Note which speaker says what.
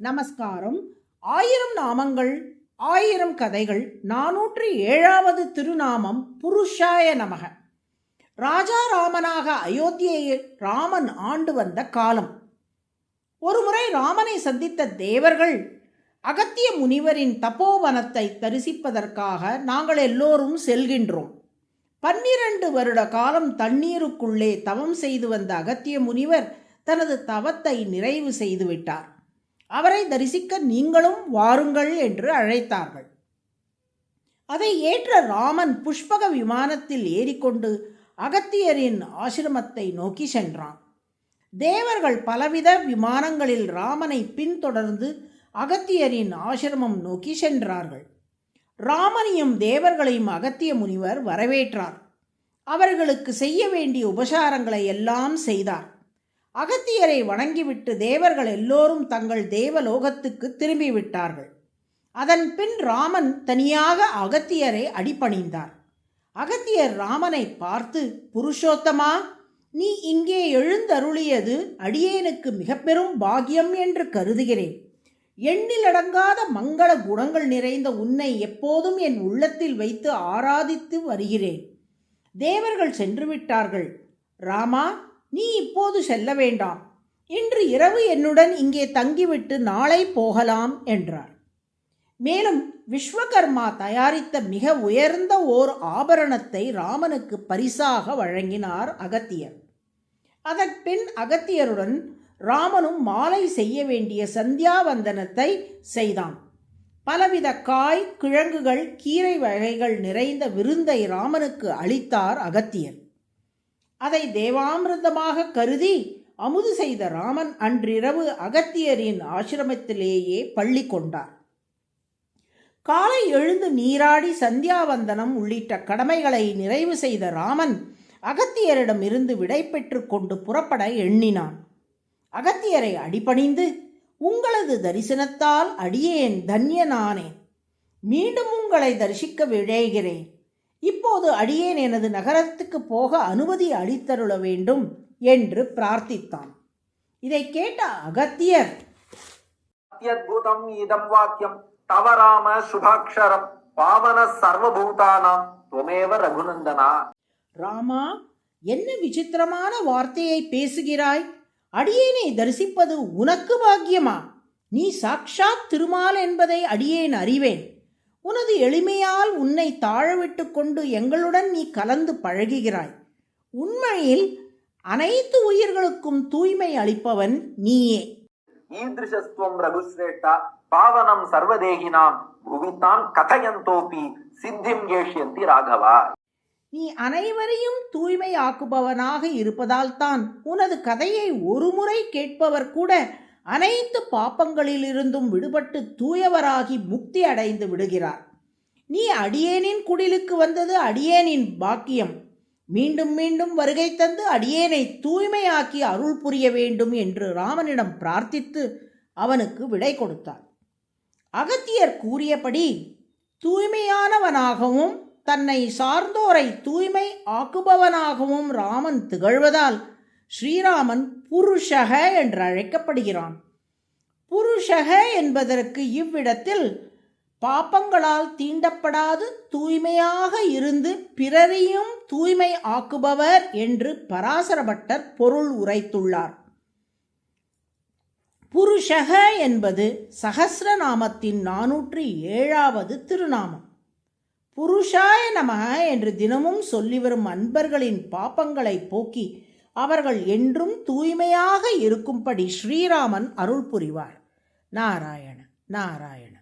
Speaker 1: நமஸ்காரம். ஆயிரம் நாமங்கள் ஆயிரம் கதைகள் நானூற்றி ஏழாவது திருநாமம் புருஷாய நமக. ராஜா ராமனாக அயோத்தியை ராமன் ஆண்டு வந்த காலம். ஒருமுறை ராமனை சந்தித்த தேவர்கள் அகத்திய முனிவரின் தபோவனத்தை தரிசிப்பதற்காக நாங்கள் எல்லோரும் செல்கின்றோம். பன்னிரண்டு வருட காலம் தண்ணீருக்குள்ளே தவம் செய்து வந்த அகத்திய முனிவர் தனது தவத்தை நிறைவு செய்துவிட்டார் அவரை தரிசிக்க நீங்களும் வாருங்கள் என்று அழைத்தார்கள். அதை ஏற்ற ராமன் புஷ்பக விமானத்தில் ஏறிக்கொண்டு அகத்தியரின் ஆசிரமத்தை நோக்கி சென்றான். தேவர்கள் பலவித விமானங்களில் ராமனை பின்தொடர்ந்து அகத்தியரின் ஆசிரமம் நோக்கி சென்றார்கள். ராமனையும் தேவர்களையும் அகத்திய முனிவர் வரவேற்றார். அவர்களுக்கு செய்ய வேண்டிய உபசாரங்களை எல்லாம் செய்தார். அகத்தியரை வணங்கிவிட்டு தேவர்கள் எல்லோரும் தங்கள் தேவலோகத்துக்கு திரும்பிவிட்டார்கள். அதன் பின் ராமன் தனியாக அகத்தியரை அடிபணிந்தார். அகத்தியர் ராமனை பார்த்து புருஷோத்தமா நீ இங்கே எழுந்தருளியது அடியேனுக்கு மிக பெரும் பாக்கியம் என்று கருதுகிறேன். எண்ணிலடங்காத மங்கள குணங்கள் நிறைந்த உன்னை எப்போதும் என் உள்ளத்தில் வைத்து ஆராதித்து வருகிறேன். தேவர்கள் சென்று விட்டார்கள் ராமா நீ இப்போது செல்ல வேண்டாம். இன்று இரவு என்னுடன் இங்கே தங்கிவிட்டு நாளை போகலாம் என்றார். மேலும் விஸ்வகர்மா தயாரித்த மிக உயர்ந்த ஓர் ஆபரணத்தை ராமனுக்கு பரிசாக வழங்கினார் அகத்தியர். அதன் பின் அகத்தியருடன் ராமனும் மாலை செய்ய வேண்டிய சந்தியாவந்தனத்தை செய்தான். பலவித காய் கிழங்குகள் கீரை வகைகள் நிறைந்த விருந்தை ராமனுக்கு அளித்தார் அகத்தியர். அதை தேவாமிர்தமாக கருதி அமுது செய்த ராமன் அன்றிரவு அகத்தியரின் ஆசிரமத்திலேயே பள்ளி கொண்டார். காலை எழுந்து நீராடி சந்தியாவந்தனம் உள்ளிட்ட கடமைகளை நிறைவு செய்த ராமன் அகத்தியரிடமிருந்து விடை பெற்று கொண்டு புறப்பட எண்ணினான். அகத்தியரை அடிபணிந்து உங்களது தரிசனத்தால் அடியேன் தன்யனானேன். மீண்டும் உங்களை தரிசிக்க விழைகிறேன். இப்போது அடியேன் எனது நகரத்துக்கு போக அனுமதி அளித்தருள வேண்டும் என்று பிரார்த்தித்தான். இதை கேட்ட அகத்தியர்
Speaker 2: அத்தியத்புதம் இதம் வாக்கியம் தவராம சுபாக்ஷரம் பாவன சர்வபூதானாம் துவமேவ ரகுநந்தனா.
Speaker 1: ராமா என்ன விசித்திரமான வார்த்தையை பேசுகிறாய்? அடியேனை தரிசிப்பது உனக்கு பாக்கியமா? நீ சாக்ஷாத் திருமால் என்பதை அடியேன் அறிவேன். உனது எளிமையால் உன்னை தாழவிட்டு கொண்டு எங்களுடன் நீ கலந்து பழகுகிறாய். உண்மையில் அனைத்து உயிர்களுக்கும் தூய்மை அளிப்பவன் நீயே.
Speaker 2: ஈதிருஷஸ்துவம் ரகுஸ்ரேட்டா பாவனம் சர்வதேகினாம் புவித்தான் கதையந்தோபி சித்திம் ஏஷியந்தி ராகவா.
Speaker 1: நீ அனைவரையும் தூய்மையாக்குபவனாக இருப்பதால்தான் உனது கதையை ஒருமுறை கேட்பவர் கூட அனைத்து பாப்பங்களிலிருந்தும் விடுபட்டு தூயவராகி முக்தி அடைந்து விடுகிறார். நீ அடியேனின் குடிலுக்கு வந்தது அடியேனின் பாக்கியம். மீண்டும் மீண்டும் வருகை தந்து அடியேனை தூய்மையாக்கி அருள் புரிய வேண்டும் என்று ராமனிடம் பிரார்த்தித்து அவனுக்கு விடை கொடுத்தார் அகத்தியர் கூறியபடி தூய்மையானவனாகவும் தன்னை சார்ந்தோரை தூய்மை ஆக்குபவனாகவும் ராமன் திகழ்வதால் ஸ்ரீராமன் புருஷக என்று அழைக்கப்படுகிறான். புருஷக என்பதற்கு இவ்விடத்தில் பாப்பங்களால் தீண்டப்படாது தூய்மையாக இருந்து பிறரையும் தூய்மை ஆக்குபவர் என்று பராசரபட்டர் பொருள் உரைத்துள்ளார். புருஷக என்பது சகசிரநாமத்தின் நானூற்றி ஏழாவது திருநாமம். புருஷாய நமக என்று தினமும் சொல்லி வரும் அன்பர்களின் பாப்பங்களை போக்கி அவர்கள் என்றும் தூய்மையாக இருக்கும்படி ஸ்ரீராமன் அருள் புரிவார். நாராயண நாராயண.